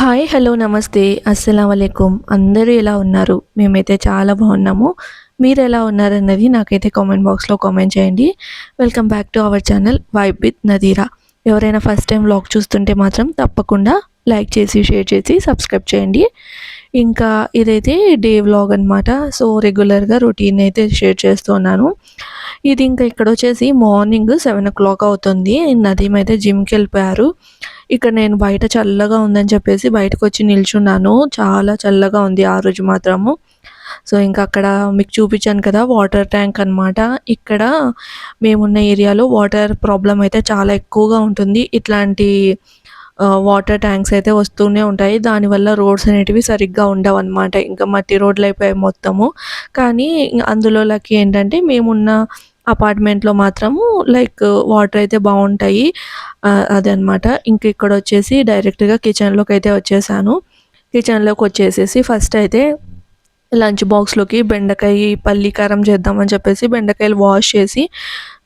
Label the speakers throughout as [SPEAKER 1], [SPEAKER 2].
[SPEAKER 1] Hi hello నమస్తే. అస్సలం అయికుం అందరూ ఎలా ఉన్నారు? మేమైతే చాలా బాగున్నాము. మీరు ఎలా ఉన్నారన్నది నాకైతే కామెంట్ బాక్స్లో కామెంట్ చేయండి. Welcome back to our channel vibe with Nadira. ఎవరైనా ఫస్ట్ టైం వ్లాగ్ చూస్తుంటే మాత్రం తప్పకుండా లైక్ చేసి షేర్ చేసి సబ్స్క్రైబ్ చేయండి. ఇంకా ఇదైతే డే వ్లాగ్ అనమాట సో రెగ్యులర్గా రొటీన్ అయితే షేర్ చేస్తున్నాను ఇది ఇంకా ఇక్కడ వచ్చేసి మార్నింగ్ సెవెన్ ఓ క్లాక్ అవుతుంది. నదీమ్ అయితే జిమ్కి వెళ్ళిపోయారు. ఇక్కడ నేను బయట చల్లగా ఉందని చెప్పేసి బయటకు వచ్చి నిల్చున్నాను. చాలా చల్లగా ఉంది ఆ రోజు మాత్రము. సో ఇంకా అక్కడ మీకు చూపించాను కదా వాటర్ ట్యాంక్ అనమాట ఇక్కడ మేమున్న ఏరియాలో వాటర్ ప్రాబ్లం అయితే చాలా ఎక్కువగా ఉంటుంది. ఇట్లాంటి వాటర్ ట్యాంక్స్ అయితే వస్తూనే ఉంటాయి. దానివల్ల రోడ్స్ అనేటివి సరిగ్గా ఉండవు అనమాట ఇంకా మట్టి రోడ్లు అయిపోయాయి మొత్తము. కానీ అందులోకి ఏంటంటే మేమున్న అపార్ట్మెంట్లో మాత్రము లైక్ వాటర్ అయితే బాగుంటాయి. అదనమాట ఇంక ఇక్కడ వచ్చేసి డైరెక్ట్గా కిచెన్లోకి అయితే వచ్చేసాను. కిచెన్లోకి వచ్చేసేసి ఫస్ట్ అయితే లంచ్ బాక్స్లోకి బెండకాయ పల్లి కారం చేద్దామని చెప్పేసి బెండకాయలు వాష్ చేసి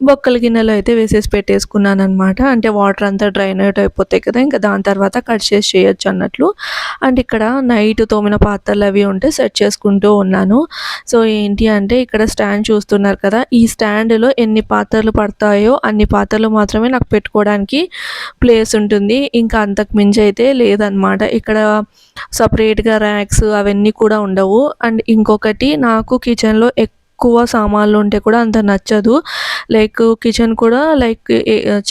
[SPEAKER 1] బొక్కల గిన్నెలో అయితే వేసేసి పెట్టేసుకున్నాను అనమాట అంటే వాటర్ అంతా డ్రైన్ అవుట్ అయిపోతాయి కదా ఇంకా దాని తర్వాత కట్ చేసి చేయొచ్చు అన్నట్లు. అండ్ ఇక్కడ నైట్ తోమిన పాత్రలు అవి ఉంటే సెట్ చేసుకుంటూ ఉన్నాను. సో ఏంటి అంటే ఇక్కడ స్టాండ్ చూస్తున్నారు కదా ఈ స్టాండ్లో ఎన్ని పాత్రలు పడతాయో అన్ని పాత్రలు మాత్రమే నాకు పెట్టుకోవడానికి ప్లేస్ ఉంటుంది. ఇంకా అంతకు మించి అయితే లేదనమాట ఇక్కడ సపరేట్గా ర్యాక్స్ అవన్నీ కూడా ఉండవు. అండ్ ఇంకొకటి నాకు కిచెన్లో ఎక్కువ సామాన్లు ఉంటే కూడా అంత నచ్చదు. లైక్ కిచెన్ కూడా లైక్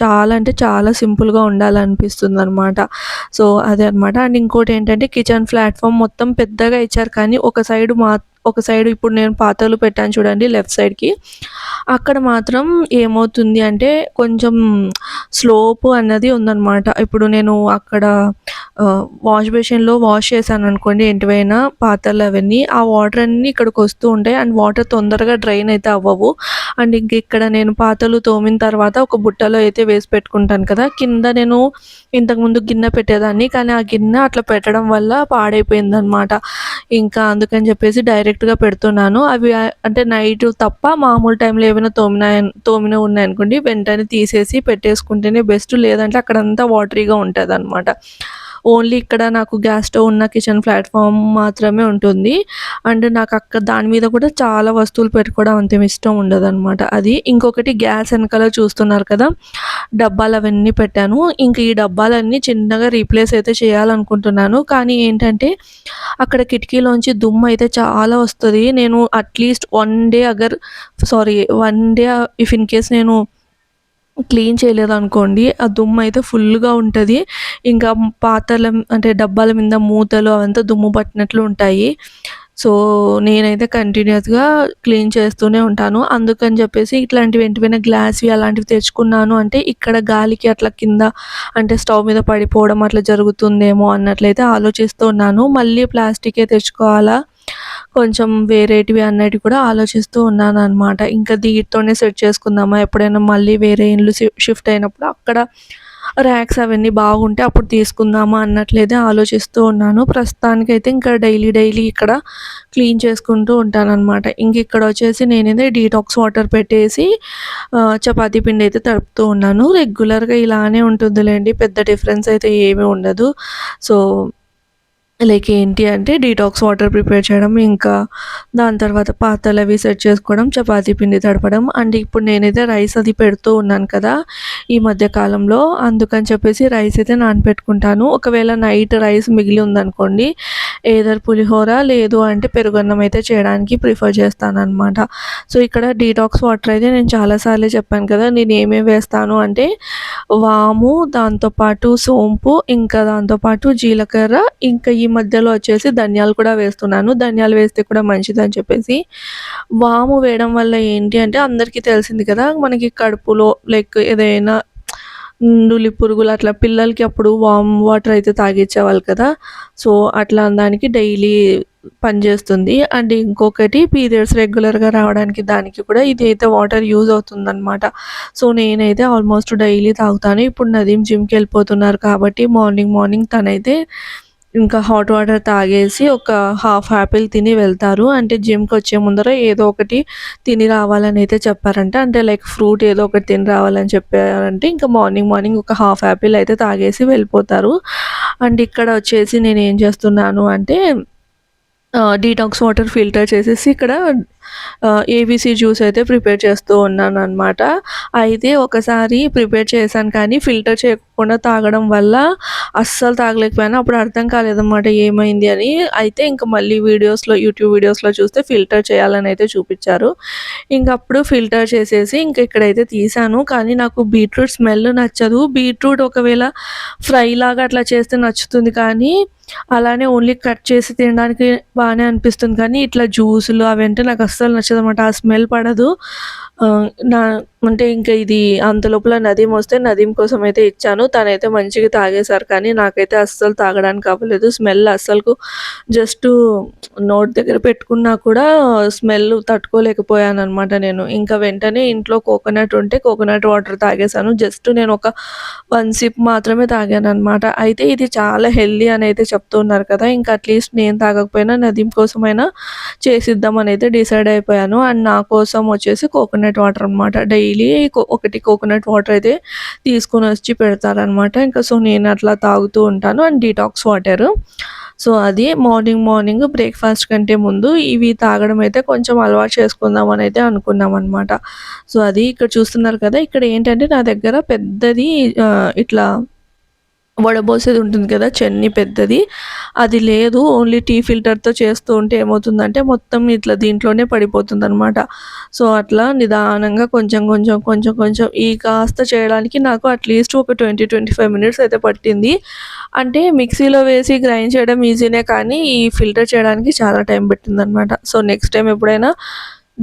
[SPEAKER 1] చాలా అంటే చాలా సింపుల్గా ఉండాలనిపిస్తుంది అనమాట సో అదే అనమాట అండ్ ఇంకోటి ఏంటంటే కిచెన్ ప్లాట్ఫామ్ మొత్తం పెద్దగా ఇచ్చారు కానీ ఒక సైడ్ మాత్రం ఒక సైడ్ ఇప్పుడు నేను పాత్రలు పెట్టాను చూడండి లెఫ్ట్ సైడ్కి అక్కడ మాత్రం ఏమవుతుంది అంటే కొంచెం స్లోప్ అన్నది ఉందన్నమాట. ఇప్పుడు నేను అక్కడ వాష్ బేసిన్లో వాష్ చేశాను అనుకోండి ఎంటివైనా పాత్రలు అవన్నీ ఆ వాటర్ అన్నీ ఇక్కడికి వస్తూ ఉంటాయి. అండ్ వాటర్ తొందరగా డ్రైన్ అయితే అవ్వవు. అండ్ ఇంక ఇక్కడ నేను పాత్రలు తోమిన తర్వాత ఒక బుట్టలో అయితే వేసి పెట్టుకుంటాను కదా. కింద నేను ఇంతకుముందు గిన్నె పెట్టేదాన్ని కానీ ఆ గిన్నె అట్లా పెట్టడం వల్ల పాడైపోయిందనమాట ఇంకా అందుకని చెప్పేసి డైరెక్ట్ డైరెక్ట్గా పెడుతున్నాను. అవి అంటే నైట్ తప్ప మామూలు టైంలో ఏమైనా తోమినా తోమిన ఉన్నాయనుకోండి వెంటనే తీసేసి పెట్టేసుకుంటేనే బెస్ట్ లేదంటే అక్కడంతా వాటరీగా ఉంటుంది అనమాట ఓన్లీ ఇక్కడ నాకు గ్యాస్ స్టవ్ ఉన్న కిచెన్ ప్లాట్ఫామ్ మాత్రమే ఉంటుంది. అండ్ నాకు అక్కడ దాని మీద కూడా చాలా వస్తువులు పెట్టుకోవడం అంత ఇష్టం ఉండదు అనమాట అది ఇంకొకటి గ్యాస్ వెనకాల చూస్తున్నారు కదా డబ్బాలు అవన్నీ పెట్టాను. ఇంక ఈ డబ్బాలన్నీ చిన్నగా రీప్లేస్ అయితే చేయాలనుకుంటున్నాను. కానీ ఏంటంటే అక్కడ కిటికీలోంచి దుమ్ము అయితే చాలా వస్తుంది. నేను at least one day agar sorry one day if in case నేను క్లీన్ చేయలేదు అనుకోండి ఆ దుమ్ము అయితే ఫుల్గా ఉంటుంది. ఇంకా పాత్రల అంటే డబ్బాల మీద మూతలు అవంతా దుమ్ము పట్టినట్లు ఉంటాయి. సో నేనైతే కంటిన్యూస్గా క్లీన్ చేస్తూనే ఉంటాను. అందుకని చెప్పేసి ఇట్లాంటివి ఎంటివైనా గ్లాస్వి అలాంటివి తెచ్చుకున్నాను అంటే ఇక్కడ గాలికి అట్లా కింద అంటే స్టవ్ మీద పడిపోవడం అట్లా జరుగుతుందేమో అన్నట్లయితే ఆలోచిస్తూ ఉన్నాను. మళ్ళీ ప్లాస్టికే తెచ్చుకోవాలా? కొంచెం వేరేటివి అన్నట్టు కూడా ఆలోచిస్తూ ఉన్నాను అనమాట ఇంకా దీటితోనే సెట్ చేసుకుందామా? ఎప్పుడైనా మళ్ళీ వేరే ఇండ్లు షిఫ్ట్ అయినప్పుడు అక్కడ ర్యాక్స్ అవన్నీ బాగుంటే అప్పుడు తీసుకుందామా అన్నట్లయితే ఆలోచిస్తూ ఉన్నాను. ప్రస్తుతానికైతే ఇంకా డైలీ డైలీ ఇక్కడ క్లీన్ చేసుకుంటూ ఉంటానన్నమాట. ఇంక ఇక్కడ వచ్చేసి నేనైతే డీటాక్స్ వాటర్ పెట్టేసి చపాతీ పిండి అయితే తడుపుతూ ఉన్నాను. రెగ్యులర్గా ఇలానే ఉంటుందిలేండి. పెద్ద డిఫరెన్స్ అయితే ఏమీ ఉండదు. సో లైక్ ఏంటి అంటే డీటాక్స్ వాటర్ ప్రిపేర్ చేయడం ఇంకా దాని తర్వాత పాత్రలు అవి సెట్ చేసుకోవడం చపాతీ పిండి తడపడం అండ్ ఇప్పుడు నేనైతే రైస్ అది పెడుతూ ఉన్నాను కదా ఈ మధ్య కాలంలో. అందుకని చెప్పేసి రైస్ అయితే నానపెట్టుకుంటాను. ఒకవేళ నైట్ రైస్ మిగిలి ఉందనుకోండి ఏదర్ పులిహోర లేదు అంటే పెరుగన్నం అయితే చేయడానికి ప్రిఫర్ చేస్తాను సో ఇక్కడ డీటాక్స్ వాటర్ అయితే నేను చాలాసార్లు చెప్పాను కదా నేను ఏమేమి వేస్తాను అంటే వాము దాంతోపాటు సోంపు ఇంకా దాంతోపాటు జీలకర్ర ఇంకా ఈ మధ్యలో వచ్చేసి ధనియాలు కూడా వేస్తున్నాను. ధనియాలు వేస్తే కూడా మంచిదని చెప్పేసి. వాము వేయడం వల్ల ఏంటి అంటే అందరికీ తెలిసింది కదా మనకి కడుపులో లైక్ ఏదైనా నులి పురుగులు అట్లా పిల్లలకి అప్పుడు వామ్ వాటర్ అయితే తాగించేవాళ్ళు కదా. సో అట్లా దానికి డైలీ పనిచేస్తుంది అండ్ ఇంకొకటి పీరియడ్స్ రెగ్యులర్గా రావడానికి దానికి కూడా ఇది అయితే వాటర్ యూజ్ అవుతుందన్నమాట. సో నేనైతే ఆల్మోస్ట్ డైలీ తాగుతాను. ఇప్పుడు నదీం జిమ్కి వెళ్ళిపోతున్నారు కాబట్టి మార్నింగ్ మార్నింగ్ తనైతే ఇంకా హాట్ వాటర్ తాగేసి ఒక హాఫ్ యాపిల్ తిని వెళ్తారు. అంటే జిమ్కి వచ్చే ముందర ఏదో ఒకటి తిని రావాలని అయితే చెప్పారంట. అంటే లైక్ ఫ్రూట్ ఏదో ఒకటి తిని రావాలని చెప్పారంటే ఇంకా మార్నింగ్ మార్నింగ్ ఒక హాఫ్ యాపిల్ అయితే తాగేసి వెళ్ళిపోతారు. అండ్ ఇక్కడ వచ్చేసి నేను ఏం చేస్తున్నాను అంటే డీటాక్స్ వాటర్ ఫిల్టర్ చేసేసి ఇక్కడ ఏబీసీ జ్యూస్ అయితే ప్రిపేర్ చేస్తూ ఉన్నాను అనమాట అయితే ఒకసారి ప్రిపేర్ చేశాను కానీ ఫిల్టర్ చేయకుండా తాగడం వల్ల అస్సలు తాగలేకపోయాను. అప్పుడు అర్థం కాలేదన్నమాట ఏమైంది అని. అయితే ఇంకా మళ్ళీ వీడియోస్లో యూట్యూబ్ వీడియోస్లో చూస్తే ఫిల్టర్ చేయాలని అయితే చూపించారు. ఇంకప్పుడు ఫిల్టర్ చేసేసి ఇంకా ఇక్కడైతే తీసాను కానీ నాకు బీట్రూట్ స్మెల్ నచ్చదు. బీట్రూట్ ఒకవేళ ఫ్రై లాగా అట్లా చేస్తే నచ్చుతుంది కానీ అలానే ఓన్లీ కట్ చేసి తినడానికి బాగానే అనిపిస్తుంది. కానీ ఇట్లా జ్యూసులు అవి అంటే నాకు అస్సలు నచ్చదన్నమాట. ఆ స్మెల్ పడదు. ఆ, నా అంటే ఇంకా ఇది అంత లోపల నదీం వస్తే నదీం కోసం అయితే ఇచ్చాను. తనైతే మంచిగా తాగేశారు కానీ నాకైతే అస్సలు తాగడానికి అవ్వలేదు. స్మెల్ అస్సలు జస్ట్ నోట్ దగ్గర పెట్టుకున్నా కూడా స్మెల్ తట్టుకోలేకపోయాను అనమాట నేను. ఇంకా వెంటనే ఇంట్లో కోకోనట్ ఉంటే కోకోనట్ వాటర్ తాగేశాను. జస్ట్ నేను ఒక వన్ సిప్ మాత్రమే తాగాను అనమాట అయితే ఇది చాలా హెల్దీ అని అయితే చెప్తున్నారు కదా ఇంకా అట్లీస్ట్ నేను తాగకపోయినా నదీం కోసమైనా చేసిద్దామని అయితే డిసైడ్ అయిపోయాను. అండ్ నా కోసం వచ్చేసి కోకోనట్ వాటర్ అనమాట డైలీ ఒకటి కోకోనట్ వాటర్ అయితే తీసుకొని వచ్చి పెడతారనమాట ఇంకా సో నేను అట్లా తాగుతూ ఉంటాను. అండ్ డీటాక్స్ వాటర్ సో అది మార్నింగ్ మార్నింగ్ బ్రేక్ఫాస్ట్ కంటే ముందు ఇవి తాగడం అయితే కొంచెం అలవాటు చేసుకుందాం అని అయితే అనుకున్నాం అనమాట సో అది ఇక్కడ చూస్తున్నారు కదా ఇక్కడ ఏంటంటే నా దగ్గర పెద్దది ఇట్లా వడబోసేది ఉంటుంది కదా చెన్ని పెద్దది. అది లేదు ఓన్లీ టీ ఫిల్టర్తో చేస్తూ ఉంటే ఏమవుతుందంటే మొత్తం ఇట్లా దీంట్లోనే పడిపోతుంది అనమాట సో అట్లా నిదానంగా కొంచెం కొంచెం కొంచెం కొంచెం ఈ కాస్త చేయడానికి నాకు అట్లీస్ట్ ఒక ట్వంటీ ట్వంటీ ఫైవ్ మినిట్స్ అయితే పట్టింది. అంటే మిక్సీలో వేసి గ్రైండ్ చేయడం ఈజీనే కానీ ఈ ఫిల్టర్ చేయడానికి చాలా టైం పెట్టిందనమాట అనమాట సో నెక్స్ట్ టైం ఎప్పుడైనా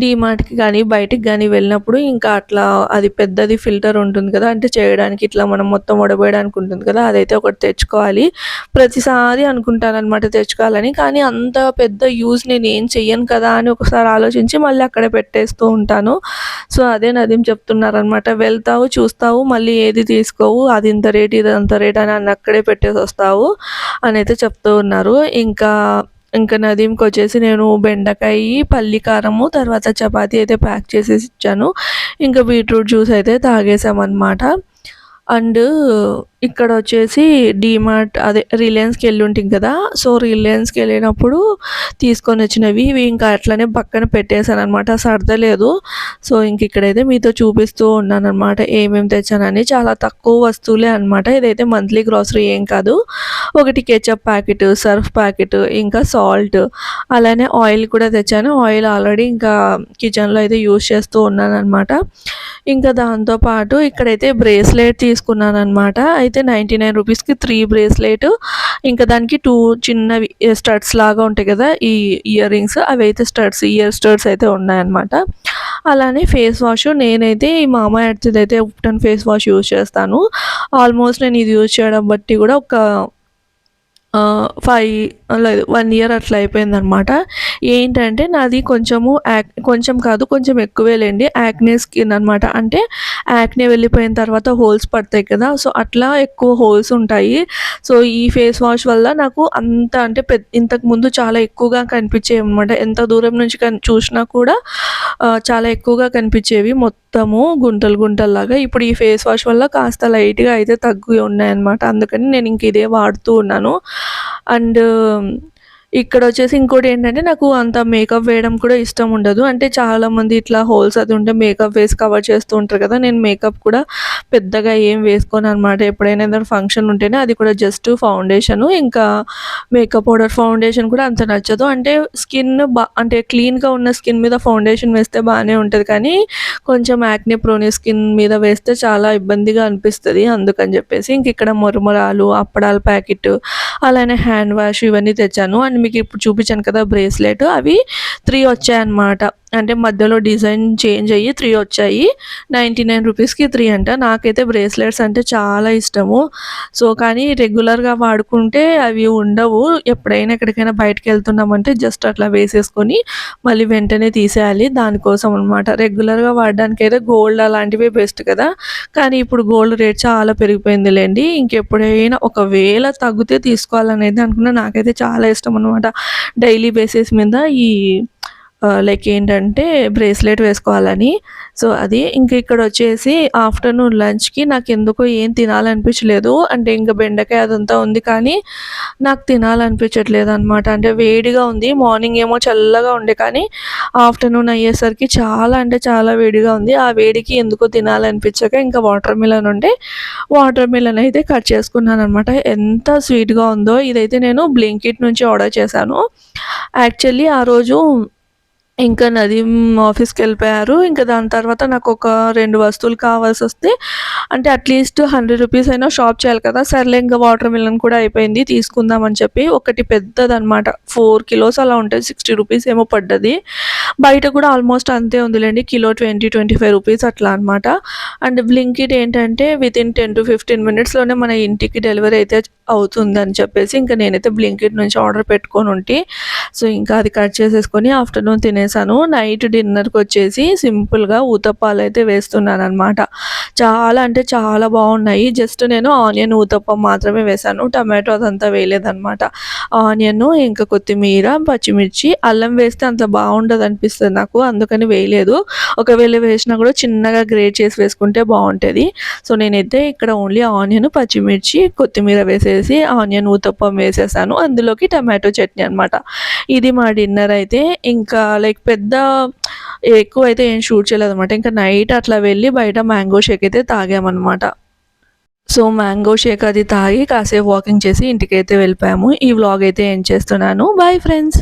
[SPEAKER 1] డీమార్ట్కి కానీ బయటికి కానీ వెళ్ళినప్పుడు ఇంకా అట్లా అది పెద్దది ఫిల్టర్ ఉంటుంది కదా అంటే చేయడానికి ఇట్లా మనం మొత్తం వడబోయడానికి ఉంటుంది కదా అదైతే ఒకటి తెచ్చుకోవాలి. ప్రతిసారి అనుకుంటాను అనమాట తెచ్చుకోవాలని కానీ అంత పెద్ద యూజ్ నేను ఏం చెయ్యను కదా అని ఒకసారి ఆలోచించి మళ్ళీ అక్కడ పెట్టేస్తూ ఉంటాను. సో అదే నదీం చెప్తున్నారనమాట వెళ్తావు చూస్తావు మళ్ళీ ఏది తీసుకోవు అది ఇంత రేట్ ఇది అంత రేట్ అని అక్కడే పెట్టేసి వస్తావు అని అయితే చెప్తూ ఉన్నారు. ఇంకా ఇంకా నదీంకి వచ్చేసి నేను బెండకాయ పల్లి కారము తర్వాత చపాతీ అయితే ప్యాక్ చేసేసి ఇచ్చాను. ఇంకా బీట్రూట్ జ్యూస్ అయితే తాగేసామన్నమాట. అండ్ ఇక్కడ వచ్చేసి డీమార్ట్ అదే రిలయన్స్కి వెళ్ళి ఉంటుంది కదా సో రిలయన్స్కి వెళ్ళినప్పుడు తీసుకొని వచ్చినవి ఇవి ఇంకా అట్లనే పక్కన పెట్టేశాను అనమాట సర్దలేదు. సో ఇంక ఇక్కడైతే మీతో చూపిస్తూ ఉన్నాను అనమాట ఏమేమి తెచ్చానని. చాలా తక్కువ వస్తువులే అనమాట ఇదైతే మంత్లీ గ్రాసరీ ఏం కాదు. ఒకటి కెచప్ ప్యాకెట్ సర్ఫ్ ప్యాకెట్ ఇంకా సాల్ట్ అలానే ఆయిల్ కూడా తెచ్చాను. ఆయిల్ ఆల్రెడీ ఇంకా కిచెన్లో అయితే యూస్ చేస్తూ ఉన్నాను అనమాట ఇంకా దాంతోపాటు ఇక్కడైతే బ్రేస్లెట్ తీసుకున్నాను అనమాట అయితే నైంటీ నైన్ రూపీస్కి త్రీ బ్రేస్లెట్. ఇంకా దానికి టూ చిన్నవి స్టడ్స్ లాగా ఉంటాయి కదా ఈ ఇయర్ రింగ్స్ అవి అయితే స్టడ్స్ ఇయర్ స్టడ్స్ అయితే ఉన్నాయన్నమాట. అలానే ఫేస్ వాష్ నేనైతే ఈ మామ ఎర్త్ది అయితే ఉప్టన్ ఫేస్ వాష్ యూజ్ చేస్తాను. ఆల్మోస్ట్ నేను ఇది యూజ్ చేయడం బట్టి కూడా ఒక ఫైవ్ లేదు వన్ ఇయర్ అట్లా అయిపోయిందనమాట. ఏంటంటే నాది కొంచెము యాక్ కొంచెం కాదు కొంచెం ఎక్కువే లేండి. యాక్నే స్కిన్ అనమాట. అంటే యాక్నే వెళ్ళిపోయిన తర్వాత హోల్స్ పడతాయి కదా సో అట్లా ఎక్కువ హోల్స్ ఉంటాయి. సో ఈ ఫేస్ వాష్ వల్ల నాకు అంత అంటే పెద్ద ఇంతకు ముందు చాలా ఎక్కువగా కనిపించేవి అనమాట. ఎంత దూరం నుంచి కన్ చూసినా కూడా చాలా ఎక్కువగా కనిపించేవి మొత్తము గుంటలు గుంటల్లాగా ఇప్పుడు ఈ ఫేస్ వాష్ వల్ల కాస్త లైట్గా అయితే తగ్గి ఉన్నాయన్నమాట. అందుకని నేను ఇంక ఇదే వాడుతూ ఉన్నాను. అండ్ ఇక్కడ వచ్చేసి ఇంకోటి ఏంటంటే నాకు అంత మేకప్ వేయడం కూడా ఇష్టం ఉండదు. అంటే చాలామంది ఇట్లా హోల్స్ అది ఉంటే మేకప్ వేసి కవర్ చేస్తూ ఉంటారు కదా నేను మేకప్ కూడా పెద్దగా ఏం వేసుకోను అనమాట ఎప్పుడైనా ఏదైనా ఫంక్షన్ ఉంటేనే అది కూడా జస్ట్ ఫౌండేషన్ ఇంకా మేకప్ పౌడర్ ఫౌండేషన్ కూడా అంత నచ్చదు. అంటే స్కిన్ బా అంటే క్లీన్గా ఉన్న స్కిన్ మీద ఫౌండేషన్ వేస్తే బాగానే ఉంటుంది కానీ కొంచెం యాక్నే ప్రోని స్కిన్ మీద వేస్తే చాలా ఇబ్బందిగా అనిపిస్తుంది. అందుకని చెప్పేసి ఇంక ఇక్కడ మురుమురాలు అప్పడాల ప్యాకెట్ అలానే హ్యాండ్ వాష్ ఇవన్నీ తెచ్చాను. అండ్ మీకు ఇప్పుడు చూపించాను కదా బ్రేస్లెట్ అవి త్రీ వచ్చాయన్నమాట. అంటే మధ్యలో డిజైన్ చేంజ్ అయ్యి త్రీ వచ్చాయి. నైంటీ నైన్ రూపీస్కి త్రీ అంట. నాకైతే బ్రేస్లెట్స్ అంటే చాలా ఇష్టము. సో కానీ రెగ్యులర్గా వాడుకుంటే అవి ఉండవు. ఎప్పుడైనా ఎక్కడికైనా బయటకు వెళ్తున్నామంటే జస్ట్ అట్లా వేసేసుకొని మళ్ళీ వెంటనే తీసేయాలి. దానికోసం అనమాట రెగ్యులర్గా వాడడానికి అయితే గోల్డ్ అలాంటివి బెస్ట్ కదా. కానీ ఇప్పుడు గోల్డ్ రేట్ చాలా పెరిగిపోయిందిలేండి ఇంకెప్పుడైనా ఒకవేళ తగ్గితే తీసుకోవాలనేది అనుకున్నా నాకైతే చాలా ఇష్టం అనమాట డైలీ బేసిస్ మీద ఈ లైక్ ఏంటంటే బ్రేస్లెట్ వేసుకోవాలని. సో అది ఇంక ఇక్కడ వచ్చేసి ఆఫ్టర్నూన్ లంచ్కి నాకు ఎందుకో ఏం తినాలనిపించలేదు. అంటే ఇంకా బెండకాయ అదంతా ఉంది కానీ నాకు తినాలనిపించట్లేదు అనమాట అంటే వేడిగా ఉంది. మార్నింగ్ ఏమో చల్లగా ఉండే కానీ ఆఫ్టర్నూన్ అయ్యేసరికి చాలా అంటే చాలా వేడిగా ఉంది. ఆ వేడికి ఎందుకో తినాలనిపించక ఇంకా వాటర్ మిలన్ ఉంటే వాటర్ మిలన్ అయితే కట్ చేసుకున్నాను అనమాట ఎంత స్వీట్గా ఉందో. ఇదైతే నేను బ్లింకిట్ నుంచి ఆర్డర్ చేశాను. యాక్చువల్లీ ఆ రోజు ఇంకా నదీం ఆఫీస్కి వెళ్ళిపోయారు. ఇంకా దాని తర్వాత నాకు ఒక రెండు వస్తువులు కావాల్సి వస్తే అంటే అట్లీస్ట్ హండ్రెడ్ రూపీస్ అయినా షాప్ చేయాలి కదా. సర్లే ఇంకా వాటర్ మిలన్ కూడా అయిపోయింది తీసుకుందామని చెప్పి. ఒకటి పెద్దదనమాట ఫోర్ కిలోస్ అలా ఉంటుంది. సిక్స్టీ రూపీస్ ఏమో పడ్డది. బయట కూడా ఆల్మోస్ట్ అంతే ఉందిలేండి. Kilo twenty twenty five rupees అట్లా అనమాట అండ్ బ్లింకిట్ ఏంటంటే with in ten to fifteen మినిట్స్లోనే మన ఇంటికి డెలివరీ అయితే అవుతుందని చెప్పేసి ఇంకా నేనైతే బ్లింకిట్ నుంచి ఆర్డర్ పెట్టుకొని ఉంటే. సో ఇంకా అది కట్ చేసేసుకొని ఆఫ్టర్నూన్ తినేసాను నైట్ డిన్నర్కి వచ్చేసి సింపుల్గా ఊతప్పాలు అయితే వేస్తున్నాను అనమాట చాలా అంటే చాలా బాగున్నాయి. జస్ట్ నేను ఆనియన్ ఊతప్పం మాత్రమే వేసాను టమాటో అదంతా వేయలేదనమాట ఆనియన్ ఇంకా కొత్తిమీర పచ్చిమిర్చి అల్లం వేస్తే అంత బాగుండదు అనిపిస్తుంది నాకు. అందుకని వేయలేదు. ఒకవేళ వేసినా కూడా చిన్నగా గ్రేట్ చేసి వేసుకుంటే బాగుంటుంది. సో నేనైతే ఇక్కడ ఓన్లీ ఆనియన్ పచ్చిమిర్చి కొత్తిమీర వేసేసి ఆనియన్ ఊతప్పం వేసేసాను. అందులోకి టమాటో చట్నీ అనమాట ఇది మా డిన్నర్ అయితే. ఇంకా లైక్ లైక్ పెద్ద ఎక్కువ అయితే ఏం షూట్ చేయలేదు అనమాట ఇంకా నైట్ అట్లా వెళ్ళి బయట మ్యాంగో షేక్ అయితే తాగామన్నమాట. సో మ్యాంగో షేక్ అది తాగి కాసేపు వాకింగ్ చేసి ఇంటికైతే వెళ్ళిపోయాము. ఈ వ్లాగ్ అయితే ఏం చేస్తున్నాను. Bye friends